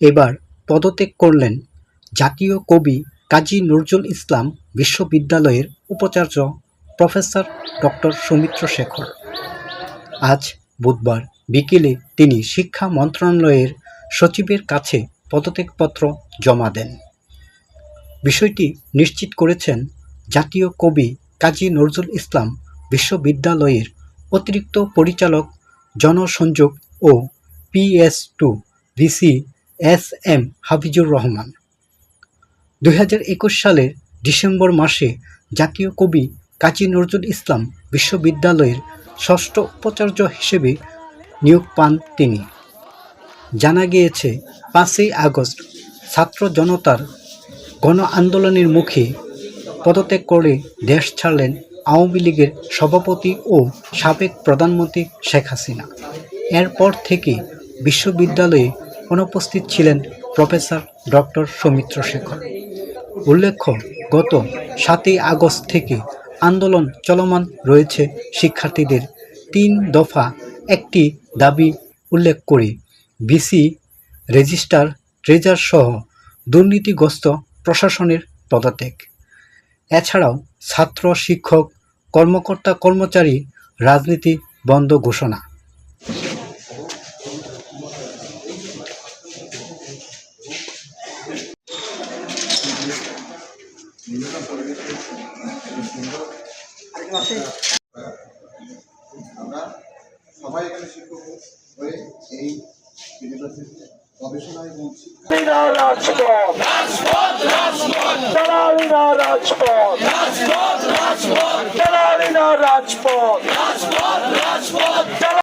এবার পদত্যাগ করলেন জাতীয় কবি কাজী নজরুল ইসলাম বিশ্ববিদ্যালয়ের উপাচার্য প্রফেসর ডক্টর সৌমিত্র শেখর। আজ বুধবার বিকেলে তিনি শিক্ষা মন্ত্রণালয়ের সচিবের কাছে পদত্যাগপত্র জমা দেন। বিষয়টি নিশ্চিত করেছেন জাতীয় কবি কাজী নজরুল ইসলাম বিশ্ববিদ্যালয়ের অতিরিক্ত পরিচালক জনসংযোগ ও PS to VC S M Hafizur Rahman. দু হাজার একুশ সালের ডিসেম্বর মাসে জাতীয় কবি কাজী নজরুল ইসলাম বিশ্ববিদ্যালয়ের ষষ্ঠ উপাচার্য হিসেবে নিয়োগ পান তিনি। জানা গিয়েছে, পাঁচই আগস্ট ছাত্র জনতার গণ আন্দোলনের মুখে পদত্যাগ করে দেশ ছাড়লেন আওয়ামী লীগের সভাপতি ও সাবেক প্রধানমন্ত্রী শেখ হাসিনা। এরপর থেকে বিশ্ববিদ্যালয়ে অনুপস্থিত ছিলেন প্রফেসর ডক্টর সৌমিত্র শেখর। উল্লেখ্য, গত সাতই আগস্ট থেকে আন্দোলন চলমান রয়েছে শিক্ষার্থীদের। তিন দফা একটি দাবি উল্লেখ করে বিসি রেজিস্ট্রার, ট্রেজার সহ দুর্নীতিগ্রস্ত প্রশাসনের পদত্যাগ। এছাড়াও ছাত্র, শিক্ষক, কর্মকর্তা, কর্মচারী রাজনীতি বন্ধ ঘোষণা। আমরা সবাই এখানে শিক্ষক হয়ে এই ইউনিভার্সিটিতে গবেষণা এবং শিক্ষা Salina Rajput!